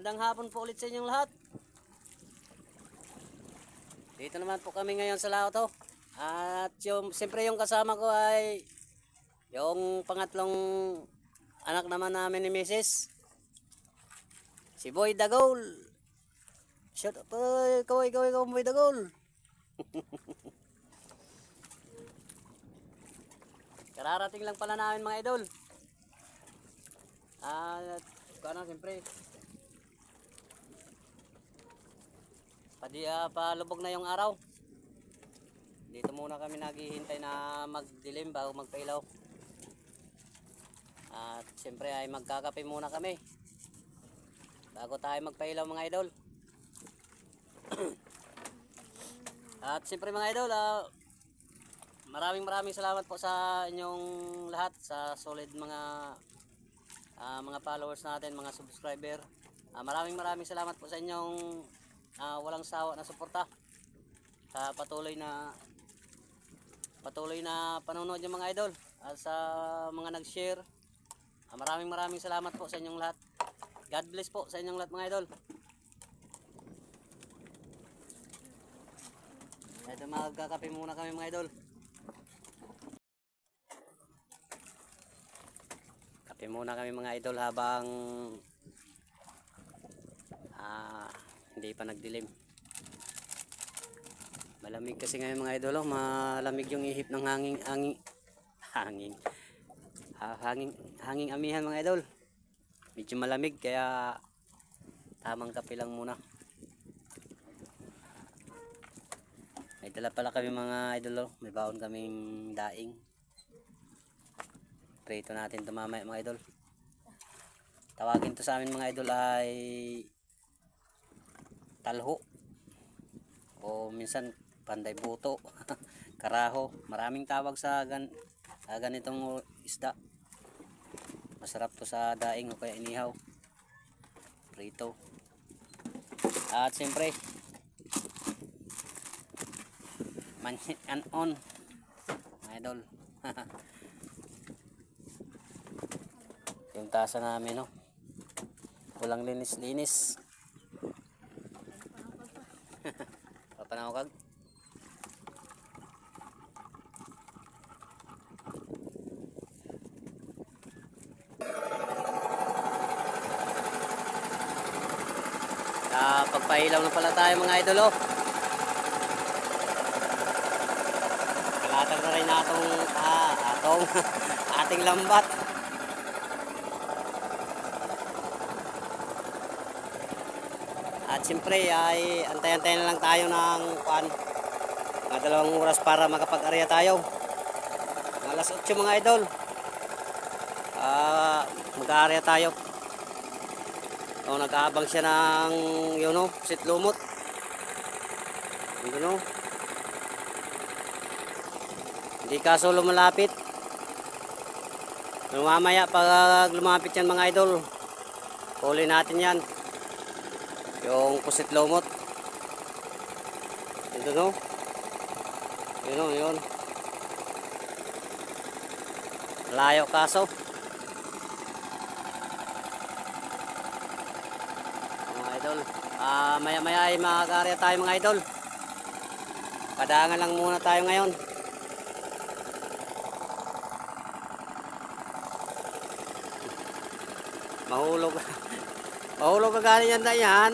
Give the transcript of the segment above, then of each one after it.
Magandang hapon po ulit sa inyong lahat. Dito naman po kami ngayon sa Laoto. At yung, siyempre yung kasama ko ay yung pangatlong anak naman namin ni Mrs. Si Boy Dagol. Shout out po, ikaw, ikaw, ikaw, Boy Dagol. Kararating lang pala namin mga idol. At ano, siyempre. Padi, ah, palubog na yung araw. Dito muna kami naghihintay na magdilim bago magpailaw. At siyempre ay magkakape muna kami. Bago tayo magpailaw mga idol. At siyempre mga idol, ah, maraming maraming salamat po sa inyong lahat sa solid mga ah, mga followers natin, mga subscriber. Ah, maraming maraming salamat po sa inyong ah, walang sawa na suporta sa patuloy na patuloy na panonood yung mga idol at sa mga nag-share. Ah, maraming maraming salamat po sa inyong lahat. God bless po sa inyong lahat mga idol. Ito magkakape muna kami mga idol. Kape muna kami mga idol habang ah, hindi pa nagdilim. Malamig kasi ngayon mga idol, oh. malamig yung ihip ng hanging hanging hanging ha, hanging hanging amihan mga idol. Medyo malamig kaya tamang kape lang muna. May dala pala kami mga idol, oh. may baon kaming daing. Prito natin ito mamaya mga idol. Tawagin to sa amin mga idol ay talho. O minsan panday buto, karaho. Maraming tawag sa, gan sa ganitong isda. Masarap to sa daing o kaya inihaw. Prito. At siyempre, manhit and on. Idol. Yung tasa namin, no? Walang linis-linis. Papanaw kag? Ah, pagpailaw na pala tayo mga idol, oh. Kalatag na rin atong, ah, atong, ating lambat. At siyempre ay antay-antay na lang tayo ng pan, mga dalawang oras para makapag-area tayo. Alas 8 mga idol. Ah, mag-area tayo. O nag-aabang siya ng yun know, sit lumot. Yun know. Hindi kaso lumalapit. Mamaya pag lumapit yan mga idol, huli natin yan. Yung pusit lumot. Ito no. Yun no, yun. Layo kaso. Mga idol. Ah, maya maya ay makakaarya tayo mga idol. Padangan lang muna tayo ngayon. Mahulog. Mahulog ka galing yan na yan.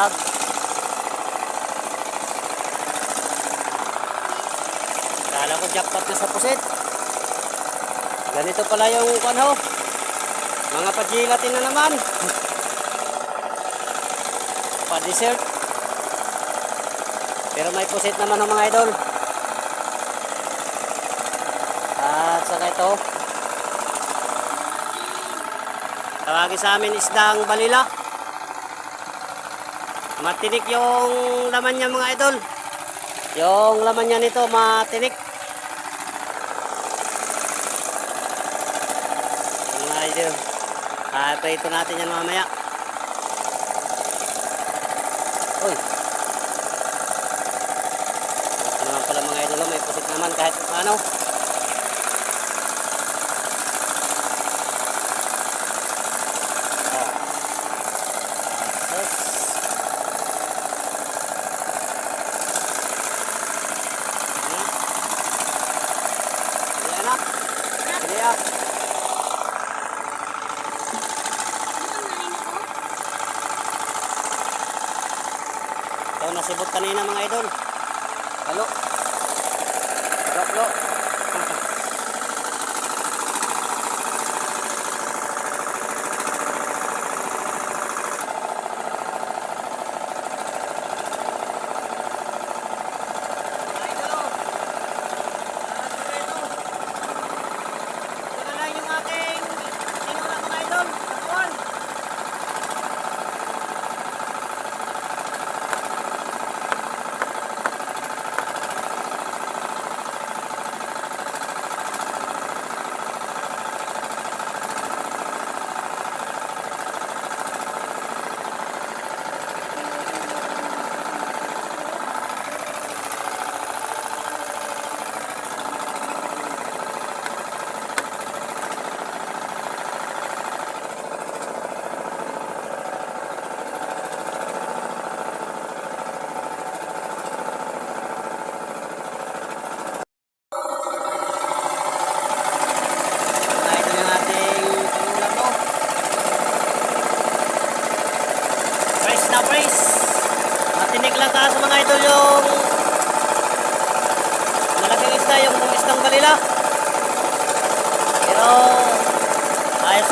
Basag. Kala ko jackpot na sa pusit. Ganito pala yung ano. Mga pajilatin na naman. Pa-dessert. Pero may pusit naman ng mga idol. At saka ito. Tawagin sa amin isdang balila. Matinik yung laman niya mga idol. Yung laman niya nito matinik. Mga idol. Ah, ito natin yan mamaya. Uy. Ito naman pala mga idol, may pusit naman kahit ano.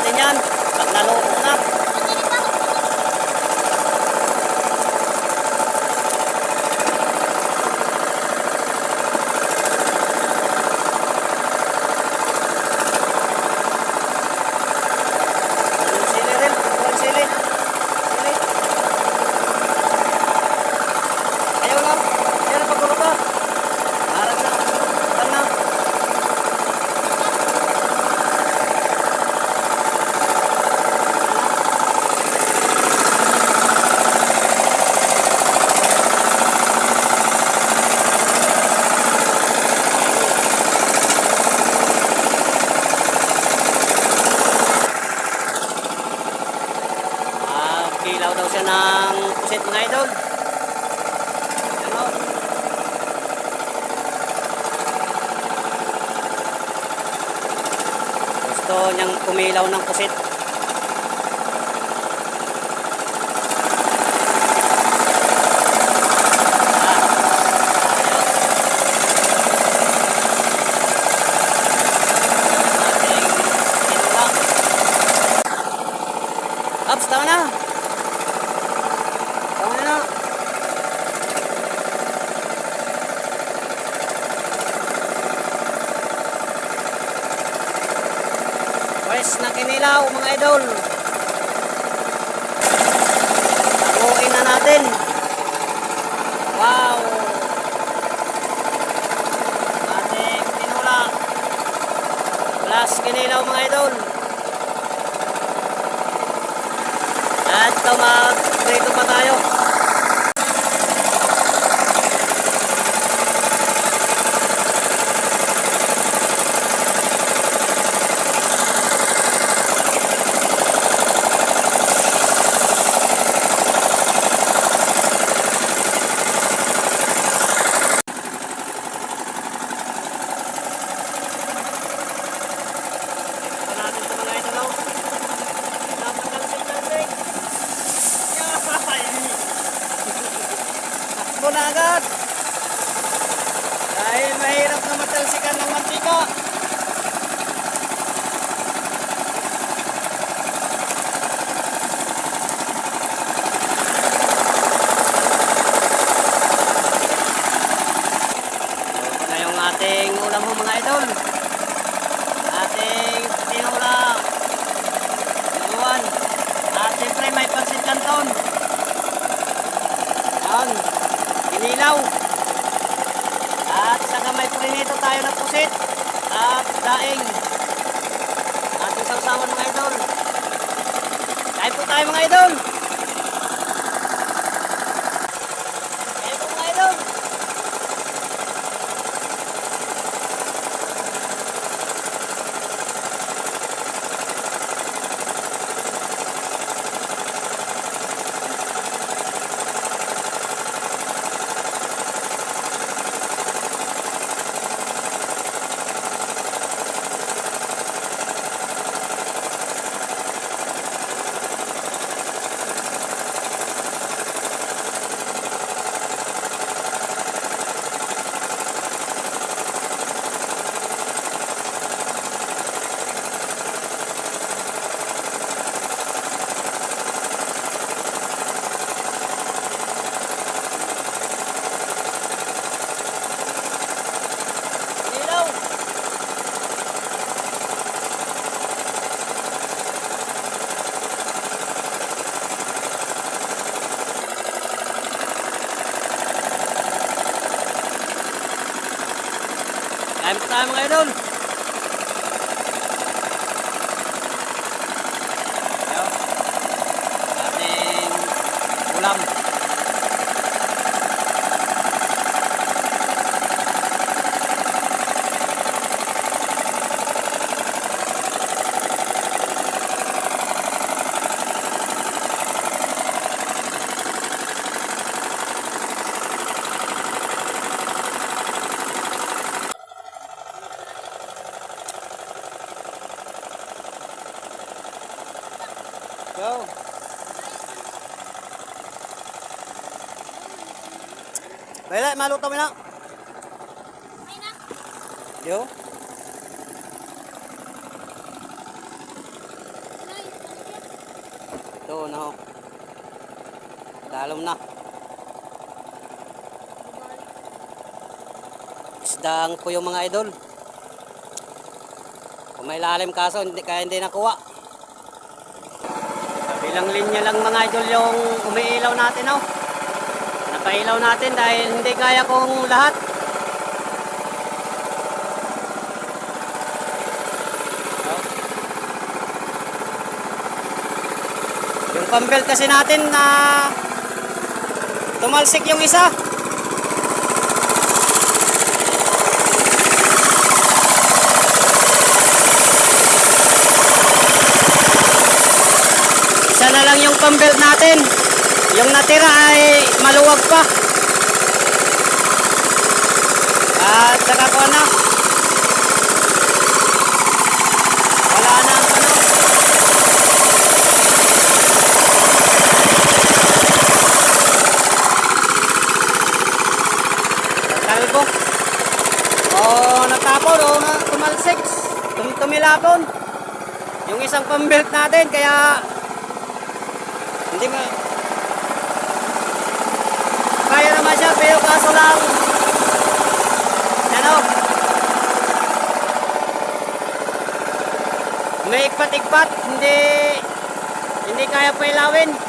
Ayos din yan. Pag naluto na. Yung sili rin. Yung sili. Sili. Ayaw lang. Ayaw na pagkulo pa. Harap na. Harap na. Ah, kilaw daw siya pusit mga idol. Ano? Gusto niyang kumilaw ng pusit. Ating tinulak. Ups, tama na. Tama na. Kinilaw mga idol. Takuin na natin. Wow. Ating tinula. Plus kinilaw mga idol. At ito mag-prito pa tayo. na agad. Dahil mahirap na matalsikan ng mantika. Ito na yung ating ulam mo mga idol. Ating tinula. Iwan. At siyempre may pansit canton. Yan. Inilaw. At saka may prinito tayo na pusit. At daing. Ating sausawan mga idol. Kain po tayo mga idol. Kain po mga idol. Ilaw. Kain po tayo mga idol. Ayaw. Ating ulam. Go. Baila, maluto mo na. Yo. Ito na ho. Dalom na. Isdang po yung mga idol. Kung may lalim kaso, hindi, kaya hindi nakuha. Bilang linya lang mga idol yung umiilaw natin oh. Napailaw natin dahil hindi kaya kong lahat. Yung pambelt kasi natin na tumalsik yung isa. Isa na lang yung pambelt natin. Yung natira ay maluwag pa. At saka ko na. Wala na ang ano. Kalbo. O natapon o na tumalsik. Tum tumilapon. Yung isang pambelt natin kaya hindi ma kaya naman siya pero kaso lang ano? May ikpat-ikpat hindi hindi kaya pailawin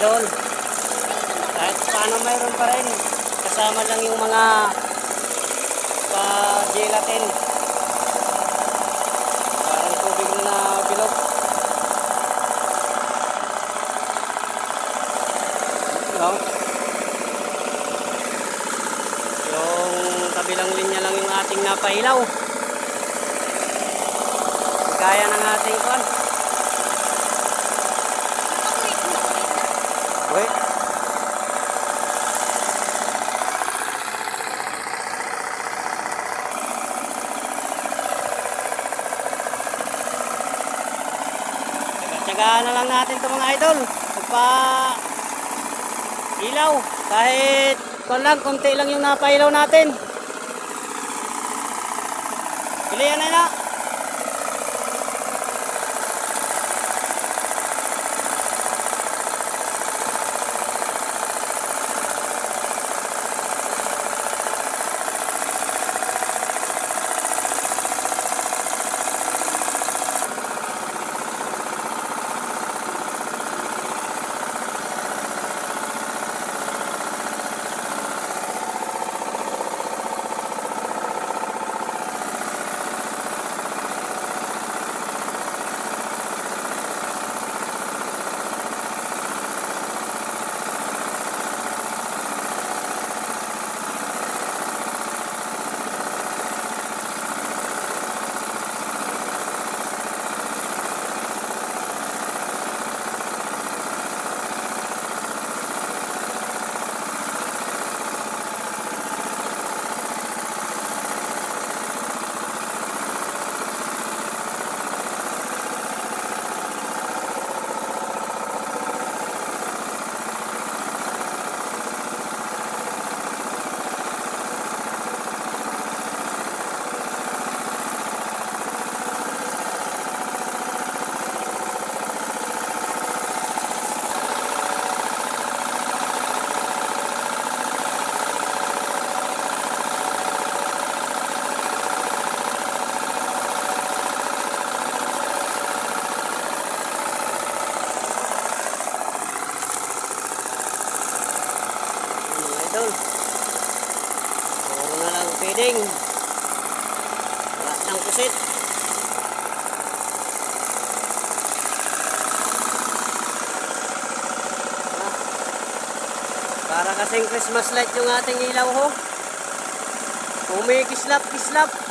idol. Kahit paano mayroon pa rin. Kasama lang yung mga pa-gelatin. Parang tubig na bilog. No? Yung kabilang linya lang yung ating napailaw. Kaya ng ating kon. Wait. Tsagaan na lang natin ito mga idol. Magpa ilaw. Kahit kung lang, konti lang yung napailaw natin. Pilihan na na. Kasing Christmas light yung ating ilaw ho. Umikislap-kislap.